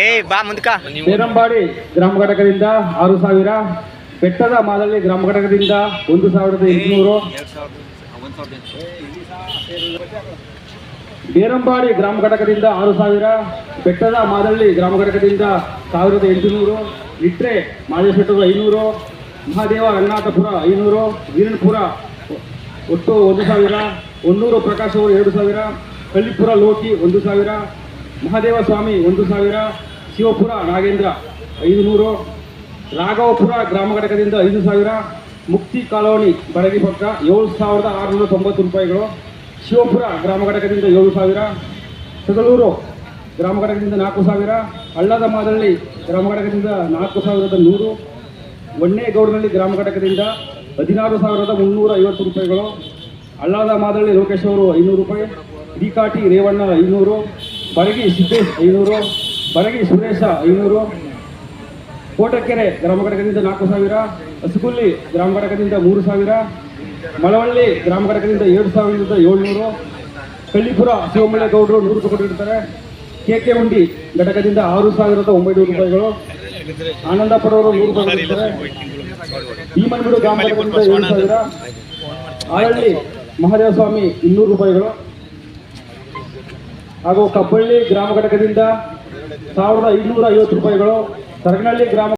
ಏ ಬಾ ಮುಂದ್ಕ. ಸೇರಂಬಾಡಿ ಗ್ರಾಮ ಘಟಕದಿಂದ ಆರು ಸಾವಿರ ಬೆಟ್ಟದ ಮಾದಳ್ಳಿ ಗ್ರಾಮ ಘಟಕದಿಂದ ಒಂದು ಸಾವಿರದ ಎಂಟುನೂರು. ಬೇರಂಬಾಡಿ ಗ್ರಾಮ ಘಟಕದಿಂದ ಆರು ಸಾವಿರ ಬೆಟ್ಟದ ಮಾದಳ್ಳಿ ಗ್ರಾಮ ಘಟಕದಿಂದ ಸಾವಿರದ ಎಂಟುನೂರು ಇಟ್ರೆ ಮಾದೇಶೆಟ್ಟರು ಐನೂರು ಮಹಾದೇವ ರಂಗನಾಥಪುರ ಐನೂರು ವೀರನ್ಪುರ ಒಟ್ಟು ಒಂದು ಸಾವಿರ ಹೊನ್ನೂರು ಪ್ರಕಾಶ್ ಅವರು ಎರಡು ಸಾವಿರ ಕಳ್ಳಿಪುರ ಲೋಕಿ ಒಂದು ಸಾವಿರ, ಮಹಾದೇವ ಸ್ವಾಮಿ ಒಂದು ಸಾವಿರ, ಶಿವಪುರ ನಾಗೇಂದ್ರ ಐದು ನೂರು ರಾಘವಪುರ ಗ್ರಾಮ ಘಟಕದಿಂದ ಐದು ಸಾವಿರ, ಮುಕ್ತಿ ಕಾಲೋನಿ ಬಡಗಿ ಪಕ್ಕ ಏಳು ಸಾವಿರದ ಆರುನೂರ ತೊಂಬತ್ತು ರೂಪಾಯಿಗಳು, ಶಿವಪುರ ಗ್ರಾಮ ಘಟಕದಿಂದ ಏಳು ಸಾವಿರ ಸಗಲೂರು ಗ್ರಾಮ ಘಟಕದಿಂದ ನಾಲ್ಕು ಸಾವಿರ, ಹಳ್ಳದ ಮಾದಳ್ಳಿ ಗ್ರಾಮ ಘಟಕದಿಂದ ನಾಲ್ಕು ಸಾವಿರದ ನೂರು ಒಣ್ಣೇಗೌಡನಹಳ್ಳಿ ಗ್ರಾಮ ಘಟಕದಿಂದ ಹದಿನಾರು ಸಾವಿರದ ಮುನ್ನೂರ ಐವತ್ತು ರೂಪಾಯಿಗಳು. ಅಳ್ಳಾದ ಮಾದಳ್ಳಿ ಲೋಕೇಶ್ ಅವರು ಐನೂರು ರೂಪಾಯಿ ಡಿಕಾಟಿ ರೇವಣ್ಣ ಐನೂರು, ಬರಗಿ ಸಿದ್ದೇಶ್ ಐನೂರು, ಬರಗಿ ಸುರೇಶ ಐನೂರು, ಕೋಟಕೆರೆ ಗ್ರಾಮ ಘಟಕದಿಂದ ನಾಲ್ಕು ಸಾವಿರ, ಹಸಗುಲ್ಲಿ ಗ್ರಾಮ ಘಟಕದಿಂದ ಮೂರು ಸಾವಿರ, ಮಳವಳ್ಳಿ ಗ್ರಾಮ ಘಟಕದಿಂದ ಏಳು ಸಾವಿರದ ಏಳ್ನೂರು, ಕಳ್ಳಿಪುರ ಶಿವಮಲ್ಲೇಗೌಡರು ನೂರು ರೂಪಾಯಿ ಕೊಟ್ಟಿರ್ತಾರೆ. ಕೆ ಕೆ ಉಂಡಿ ಘಟಕದಿಂದ ಆರು ಸಾವಿರದ ಒಂಬೈನೂರು ರೂಪಾಯಿಗಳು. ಆನಂದಪುರವರು ನೂರು ರೂಪಾಯಿ ಕೊಟ್ಟಿರ್ತಾರೆ. ಭೀಮನಗೂಡು ಗ್ರಾಮ ಘಟಕದಿಂದ ಏಳು ಸಾವಿರ ಆಳಳ್ಳಿ ಮಹಾದೇವ ಸ್ವಾಮಿ ಇನ್ನೂರು ರೂಪಾಯಿಗಳು. ಹಾಗೂ ಕಬ್ಬಳ್ಳಿ ಗ್ರಾಮ ಘಟಕದಿಂದ ಸಾವಿರದ ಐನೂರ ಐವತ್ತು ರೂಪಾಯಿಗಳು. ಸರಗನಹಳ್ಳಿ ಗ್ರಾಮ